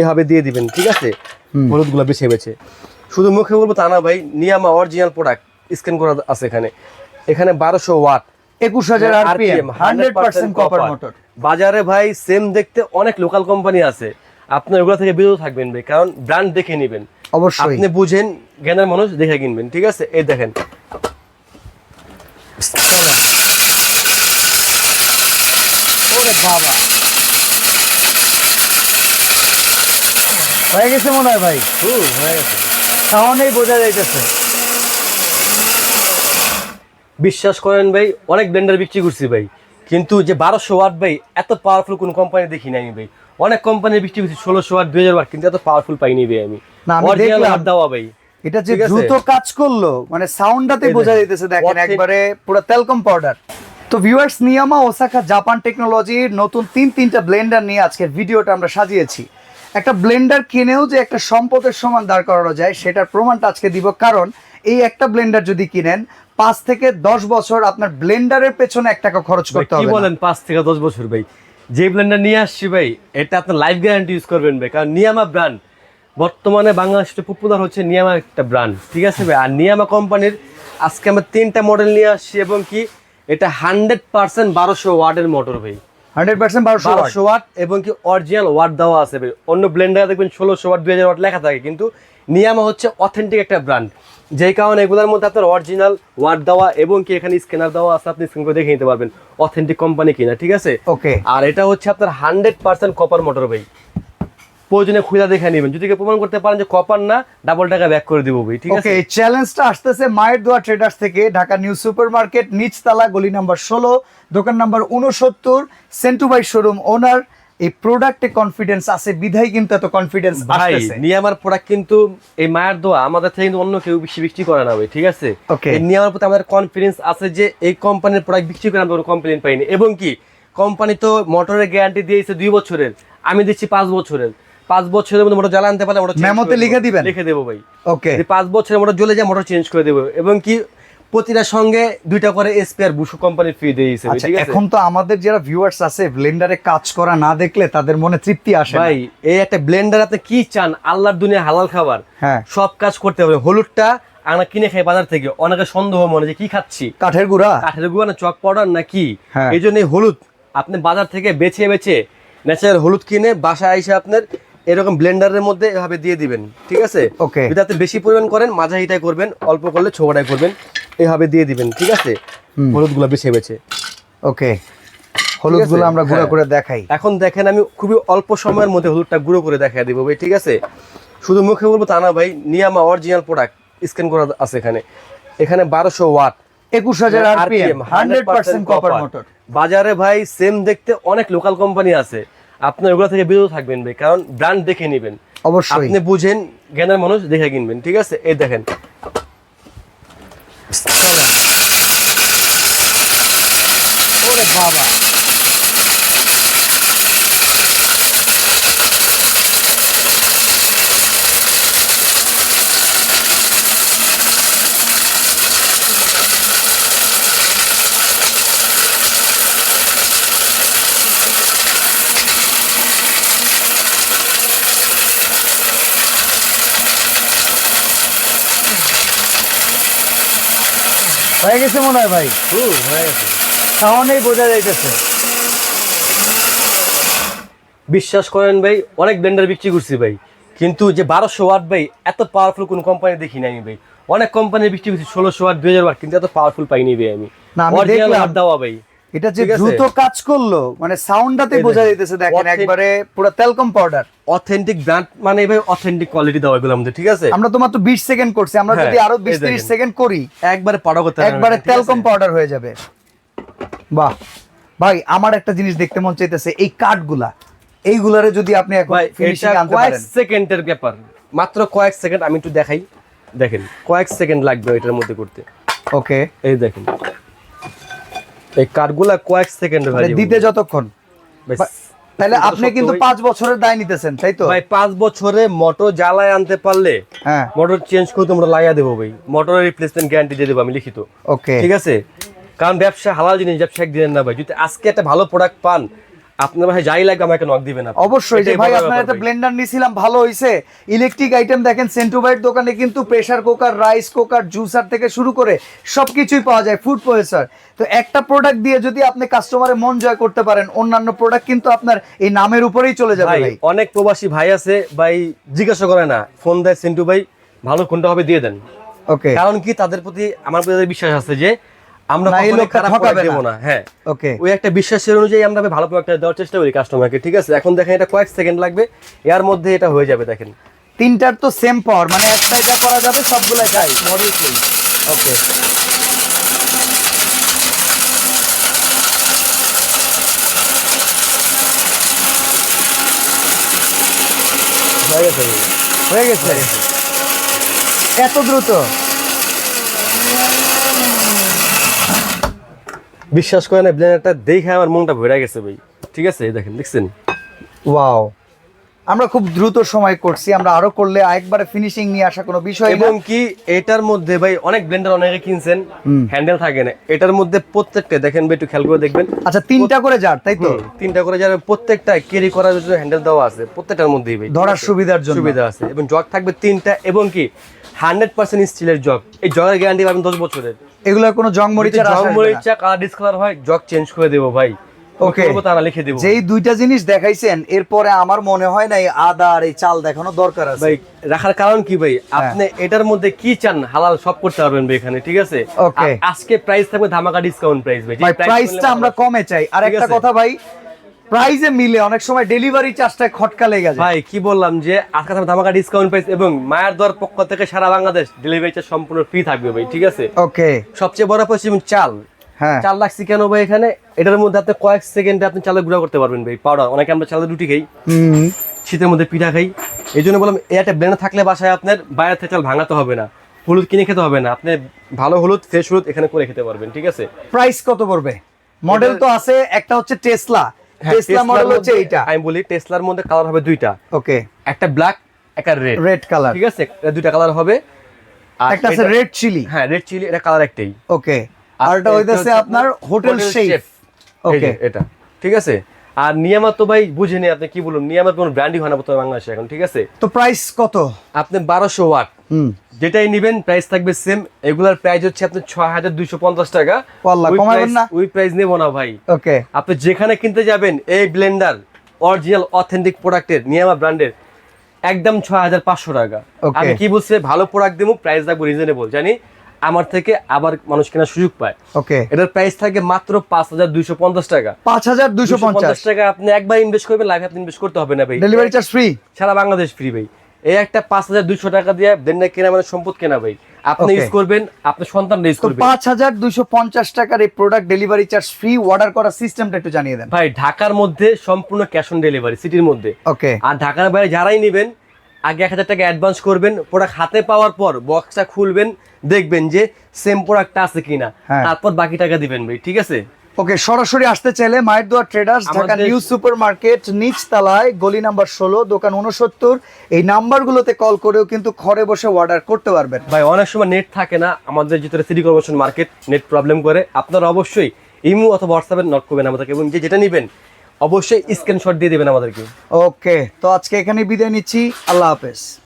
এভাবে দিয়ে দিবেন ঠিক আছে? হলুদগুলো বেছে বেছে। শুধু মুখে বলব তা না ভাই নিয়ামা অরিজিনাল প্রোডাক্ট স্ক্যান করা আছে এখানে। এখানে বারোশো ওয়াট। একুশ হাজার RPM hundred percent copper motor বাজারে ভাই সেম দেখতে অনেক লোকাল কোম্পানি আছে। আপনি ওগুলো থেকে বিরত থাকবেন ভাই কারণ ব্র্যান্ড দেখে নেবেন। অবশ্যই। আপনি বুঝেন জ্ঞানের মানুষ দেখে কিনবেন ঠিক আছে? এই দেখেন। ওরে বাবা। হয়ে গেছে মনে হয় ভাই। হয়ে গেছে। বোঝা যাইতেছে। বিশ্বাস করেন ভাই অনেক ব্লেন্ডার বিক্রি করছি ভাই। কিন্তু যে বারোশো ওয়াট ভাই এত পাওয়ারফুল কোন কোম্পানি দেখি নাই আমি ভাই। অনেক কোম্পানি বিক্রি করছি ষোলোশো ওয়াট দুই হাজার ওয়াট কিন্তু এত পাওয়ারফুল পাইনি ভাই আমি। দেওয়া ভাই। এটা যে দ্রুত কাজ করল মানে সাউন্ডটাতে বোঝা যাইতেছে দেখেন একবারে পুরো তেলকম পাউডার তো ভিউয়ার্স নিয়ামা ওসাকা জাপান টেকনোলজির নতুন তিন তিনটা ব্লেন্ডার নিয়ে আজকের ভিডিওটা আমরা সাজিয়েছি। একটা ব্লেন্ডার কিনেও যে একটা সম্পদের সমান দাঁড় করানো যায় সেটার প্রমাণটা আজকে দিব। কারণ এই একটা ব্লেন্ডার যদি কিনেন পাঁচ থেকে দশ বছর আপনার ব্লেন্ডারের পেছনে এক টাকা খরচ করতে কি হবে বলেন পাঁচ থেকে দশ বছর ভাই? যে ব্লেন্ডার নিয়ে আসছি ভাই এটা আপনার লাইফ গ্যারান্টি ইউজ করবেন ভাই কারণ নিয়ামা ব্র্যান্ড বর্তমানে বাংলাদেশে পপুলার হচ্ছে নিয়ামা একটা ব্র্যান্ড ঠিক আছে ভাই? আর নিয়ামা কোম্পানির আজকে আমরা তিনটা মডেল নিয়ে আসছি এবং কি এটা হান্ড্রেড পার্সেন্ট বারোশো ওয়ার্ডের মোটর ভাই। হান্ড্রেড পার্সেন্ট বারোশো বারোশো ওয়াট এবং কি অরিজিনাল ওয়াট দেওয়া আছে অন্য ব্লেন্ডারে দেখবেন ওয়াট ওয়াট লেখা থাকে কিন্তু নিয়ামা হচ্ছে অথেন্টিক একটা ব্র্যান্ড যেই কারণে এগুলোর মধ্যে আপনার অরিজিনাল ওয়াট দেওয়া এবং কি এখানে স্ক্যানার দেওয়া আছে আপনি স্ক্রিন করে দেখে নিতে পারবেন। অথেন্টিক কোম্পানি কিনা ঠিক আছে? ওকে আর এটা হচ্ছে আপনার হান্ড্রেড পার্সেন্ট কপার মোটর ভাই। প্রয়োজনে খুঁজা দেখে নেবেন। যদি প্রমাণ করতে পারেন যে কপার না ডাবল টাকা ব্যাক করে দিব ভাই ঠিক আছে? ওকে চ্যালেঞ্জটা আসতেছে মায়ের দোয়া ট্রেডার্স থেকে ঢাকা নিউ সুপার মার্কেট নিচতলা গলি নাম্বার ষোলো দোকান নাম্বার উনসত্তর সেন্টু বাই শোরুম ওনার এই প্রোডাক্টে কনফিডেন্স আছে বিধাই কিন্তু এত কনফিডেন্স ভাই আসতেছে। নিয়ামার প্রোডাক্ট কিন্তু এই মায়ের দোয়া আমাদের থেকে কিন্তু অন্য কেউ বেশি বিক্রি করে না ভাই ঠিক আছে? Okay. এই নিয়ামার প্রতি আমাদের কনফিডেন্স আছে যে এই কোম্পানির প্রোডাক্ট বিক্রি করে আমরা কোনো কমপ্লেন পাইনি। এবং কি কোম্পানি তো মোটরের গ্যারান্টি দিয়েছে দুই বছরের আমি দিচ্ছি পাঁচ বছরের। পাঁচ বছরের মধ্যে মোটর জ্বালা আনতে পারলে মোটর মেমোতে। লিখে দিবেন? লিখে দেবো ভাই। ওকে পাঁচ বছরের মোটর জ্বলে যায় মোটর চেঞ্জ করে দেবো। এবং কি প্রতিটার সঙ্গে দুইটা করে বুশু কোম্পানির দিয়েছে আচ্ছা এখন তো আমাদের যারা ভিউয়ার্স আছে ব্লেন্ডারে কাজ করা না দেখলে তাদের মনে তৃপ্তি আসে ভাই এই একটা ব্লেন্ডার আপনি কি চান? আল্লাহর দুনিয়া হালাল খাবার। হ্যাঁ। সব কাজ করতে হবে। হলুদটা আমরা কিনে খাই বাজার থেকে। অনেকে সন্দেহ মনে যে কি খাচ্ছি? কাঠের গুঁড়া? কাঠের গুঁড়া না চক পাউডার না কি? হ্যাঁ। এই জন্য হলুদ। আপনি বাজার থেকে বেছে বেছে ন্যাচারাল হলুদ কিনে বাসায় এসে আপনার এরকম ব্লেন্ডারের মধ্যে এভাবে দিয়ে দিবেন ঠিক আছে? ওকে যাতে বেশি পরিমাণ করেন মাঝারিটাই করবেন অল্প করলে ছোটাই করবেন এভাবে দিয়ে দিবেন ঠিক আছে? হলুদগুলো বেছে বেছে। ওকে হলুদগুলো আমরা গুঁড়া হ্যাঁ। করে দেখাই। এখন দেখেন আমি খুবই অল্প সময়ের মধ্যে হলুদটা গুঁড়ো করে দেখা দিব ভাই ঠিক আছে? শুধু মুখে বলব তা না ভাই নিয়ামা অরিজিনাল প্রোডাক্ট স্ক্যান করা আছে এখানে। এখানে বারোশো ওয়াট। একুশ হাজার RPM hundred percent copper motor বাজারে ভাই সেম দেখতে অনেক লোকাল কোম্পানি আছে। আপনি ওগুলো থেকে বিরত থাকবেন ভাই কারণ ব্র্যান্ড দেখে নেবেন। অবশ্যই। আপনি বুঝেন জ্ঞানের মানুষ দেখে কিনবেন ঠিক আছে? এই দেখেন। ওরে বাবা। হয়ে গেছে মনে হয় ভাই। হয়ে গেছে। বোঝা যাইতেছে। বিশ্বাস করেন ভাই অনেক ব্লেন্ডার বিক্রি করছি ভাই। কিন্তু যে বারোশো ওয়াট ভাই এত পাওয়ারফুল কোন কোম্পানি দেখিনি আমি ভাই। অনেক কোম্পানি বিক্রি করছি ষোলোশো ওয়াট দুই হাজার ওয়াট কিন্তু এত পাওয়ারফুল পাইনি ভাই আমি। দেওয়া ভাই। এটা যে দ্রুত কাজ করল মানে সাউন্ডটাতে বোঝা যাইতেছে দেখেন একবারে পুরো তেলকম পাউডার অথেন্টিক ব্র্যান্ড মানে ভাই অথেন্টিক কোয়ালিটি দাও এগুলো আমাদের ঠিক আছে? আমরা তো মাত্র বিশ সেকেন্ড করছি আমরা হ্যাঁ, যদি আরও বিশ এই তিরিশ দেখেন। সেকেন্ড করি একবারে পাড়া করতে একবারে তেলকম পাউডার হয়ে যাবে। বাহ। ভাই আমার একটা জিনিস দেখতে মন চাইতেছে এই কাঠগুলা এইগুলারে যদি আপনি এখন ফিনিশিং আনতে কয়েক সেকেন্ডের ব্যাপার মাত্র কয়েক সেকেন্ড আমি একটু দেখাই দেখেন কয়েক সেকেন্ড লাগবে এটার মধ্যে করতে। ওকে এই দেখেন। এই কার্ডগুলা কয়েক সেকেন্ড মানে দিতে যতক্ষণ? তাহলে আপনি কিন্তু পাঁচ বছরের দায় নিতেছেন তাই তো? ভাই পাঁচ বছরে মোটর জ্বালায় আনতে পারলে হ্যাঁ। মোটর চেঞ্জ করে তোমরা লাগিয়ে দেবো ভাই। মোটরের রিপ্লেসমেন্ট গ্যারান্টি দিয়ে দেবো আমি লিখিত। ওকে ঠিক আছে? কারণ ব্যবসা হালাল জিনিস ব্যবসা একদিনের না ভাই। যদি আজকে একটা ভালো প্রোডাক্ট পান আপনার ভাই যাই লাগবে আমাকে নক দিবেন আপনি। অবশ্যই যে ভাই আপনার একটা ব্লেন্ডার নিছিলাম ভালো হইছে। ইলেকট্রিক আইটেম দেখেন দোকানে কিন্তু pressure cooker rice cooker juicer থেকে শুরু করে সবকিছুই পাওয়া যায় ফুড প্রসেসর তো একটা প্রোডাক্ট দিয়ে যদি আপনি কাস্টমারের মন জয় করতে পারেন অন্যান্য প্রোডাক্ট কিন্তু আপনার এই নামের উপরেই চলে যাবে ভাই ভাই। অনেক প্রবাসী ভাই আছে ভাই জিজ্ঞাসা করে না ফোন দেয় সিন্টু ভাই ভালো কোনটা হবে দিয়ে দেন। ওকে কারণ কি তাদের প্রতি আমার প্রতি বিশ্বাস আছে যে আমরা না, হ্যাঁ। ওকে। ওই একটা বিশ্বাসের অনুযায়ী আমরা ভালো প্রোডাক্ট দেওয়ার চেষ্টা করি কাস্টমারকে ঠিক আছে? এখন দেখেন এটা কয়েক সেকেন্ড লাগবে এর মধ্যে এটা হয়ে যাবে দেখেন। তিনটার তো সেম পাওয়ার মানে একটাই যা করা যাবে সবগুলাই তাই মডেল চেঞ্জ ওকে হয়ে গেছে। হয়ে গেছে। এত দ্রুত? বিশ্বাস করেন ব্লেন্ডারটা দেখে আমার মনটা ভরে গেছে ভাই। ঠিক আছে এই দেখেন দেখছেন? ওয়াও আমরা খুব দ্রুত সময় করছি আমরা আরও করলে একবারে ফিনিশিং নিয়ে আসা কোনো বিষয় এবং কি এটার মধ্যে ভাই অনেক ব্লেন্ডার অনেকে কিনছেন হ্যান্ডেল থাকে না। এটার মধ্যে প্রত্যেকটা দেখেন ভাই একটু খেয়াল করে দেখবেন। আচ্ছা তিনটা করে যার তাই তো? তিনটা করে যাবে প্রত্যেকটা ক্যারি করার জন্য হ্যান্ডেল দেওয়া আছে প্রত্যেকটার মধ্যেই ভাই। ধরার সুবিধার জন্য। সুবিধা আছে এবং জগ থাকবে তিনটা এবং কি হান্ড্রেড পার্সেন্ট স্টিলের জগ। এই জগের গ্যারান্টি পাবেন দশ বছরের। এগুলোর কোনো জং আশা জং মরিচা কালার ডিসকালার হয়? জগ চেঞ্জ করে দেবো ভাই. বলব তারা লিখে দেবো। যেই দুইটা জিনিস দেখাইছেন এরপরে আমার মনে হয় না এই আদা আর এই চাল দেখানো দরকার আছে। ভাই রাখার কারণ কি ভাই? আপনি এটার মধ্যে কি চান হালাল সব করতে পারবেন ভাই এখানে ঠিক আছে. আর আজকে প্রাইস থাকবে ধামাকা ডিসকাউন্ট প্রাইস ভাই প্রাইসটা আমরা কমে চাই। আর একটা কথা ভাই প্রাইজে মিলে অনেক সময় ডেলিভারি চার্জটা খটকা লেগে যায়। ভাই কি বললাম যে আজকে থাকবে ধামাকা ডিসকাউন্ট প্রাইস এবং মায়ের দর পক্ষ থেকে সারা বাংলাদেশ ডেলিভারি চার্জ সম্পূর্ণ ফ্রি থাকবে ভাই ঠিক আছে? ওকে সবচেয়ে বড় পশ্চিম চাল। হ্যাঁ। চাল লাগছি কেন ভাই এখানে? এটার মধ্যে আপনি কয়েক সেকেন্ডে আপনি চালের গুঁড়া করতে পারবেন ভাই পাউডার অনেকে আমরা চালের রুটি খাই হুম। শীতের মধ্যে পিঠা খাই। এই জন্য বললাম এই একটা ব্লেন্ডার থাকলে বাসায় আপনার বাইরে থেকে চাল ভাঙাতে হবে না হলুদ কিনে খেতে হবে না। আপনি ভালো হলুদ ফ্রেশ হলুদ এখানে করে খেতে পারবেন ঠিক আছে? প্রাইস কত পড়বে? মডেল তো আছে একটা হচ্ছে টেসলা টেসলা টেসলার মডেল হচ্ছে এইটা। আমি বলি টেসলার মধ্যে কালার হবে দুইটা। ওকে একটা ব্ল্যাক একটা রেড রেড কালার ঠিক আছে? দুইটা কালার হবে। আর একটা আছে রেড চিলি হ্যাঁ রেড চিলি এটা কালার একটাই। ওকে আর এটা হইতেছে আপনার হোটেল শেফ ওকে এটা। ঠিক আছে? আর নিয়ামা তো ভাই বুঝেনি আপনি কি বলুন? নিয়ামার কোনো ব্র্যান্ডই হয় না বর্তমানে বাংলাদেশে এখন ঠিক আছে? তো প্রাইস কত? আপনি বারোশো ওয়াট। যেটাই নিবেন প্রাইস থাকবে সেম এগুলার প্রাইস হচ্ছে আপনার ছয় হাজার দুইশো পঞ্চাশ টাকা। ওই কমাবেন না? ওই প্রাইস নেব না ভাই। ওকে। আপনি যেখানে কিনতে যাবেন এই ব্লেন্ডার অরিজিনাল অথেন্টিক প্রোডাক্টের নিয়ামা ব্র্যান্ডের একদম ছয় হাজার পাঁচশো টাকা. আমি কি বলছি ভালো প্রোডাক্ট দেবো প্রাইস রাখব রিজনেবল জানি? আমার থেকে আবার মানুষ কেনার সুযোগ পায়। ওকে। এটার প্রাইস থাকে মাত্র পাঁচ হাজার দুইশো পঞ্চাশ টাকা। পাঁচ হাজার দুশো পঞ্চাশ। টাকা আপনি একবার ইনভেস্ট করবেন লাইফে আপনি ইনভেস্ট করতে হবে না ভাই। ডেলিভারি চার্জ ফ্রি সারা বাংলাদেশ ফ্রি ভাই। এই একটা পাঁচ হাজার দুইশো টাকা দিয়ে ব্লেন্ডার কেনা মানে সম্পদ কেনা ভাই। আপনি ইউজ করবেন আপনার সন্তান ইউজ তো করবে। পাঁচ হাজার দুশো পঞ্চাশ টাকার এই product delivery charge free order করার সিস্টেমটা একটু জানিয়ে দেন। ভাই ঢাকার মধ্যে সম্পূর্ণ ক্যাশ অন ডেলিভারি সিটির মধ্যে। ওকে আর ঢাকার বাইরে যারাই নেবেন আগে এক হাজার টাকা অ্যাডভান্স করবেন প্রোডাক্ট হাতে পাওয়ার পর বক্সটা খুলবেন দেখবেন যে সেম প্রোডাক্টটা আছে কিনা। হ্যাঁ। তারপর বাকি টাকা দিবেন ভাই ঠিক আছে? ওকে সরাসরি আসতে চাইলে মায়ের দোয়া traders Dhaka new super market নিচ তলায় গলি নাম্বার ষোলো দোকান উনসত্তর এই নাম্বারগুলোতে কল করেও কিন্তু ঘরে বসে অর্ডার করতে পারবেন। ভাই অনেক সময় নেট থাকে না আমাদের যেটা city corporation market net problem করে। আপনারা অবশ্যই ইমো অথবা হোয়াটসঅ্যাপে নক করবেন আমাদেরকে এবং যে যেটা নেবেন অবশ্যই স্ক্রিনশট দিয়ে দেবেন আমাদেরকে। ওকে তো আজকে এখানে বিদায় নিচ্ছি। আল্লাহ হাফেজ।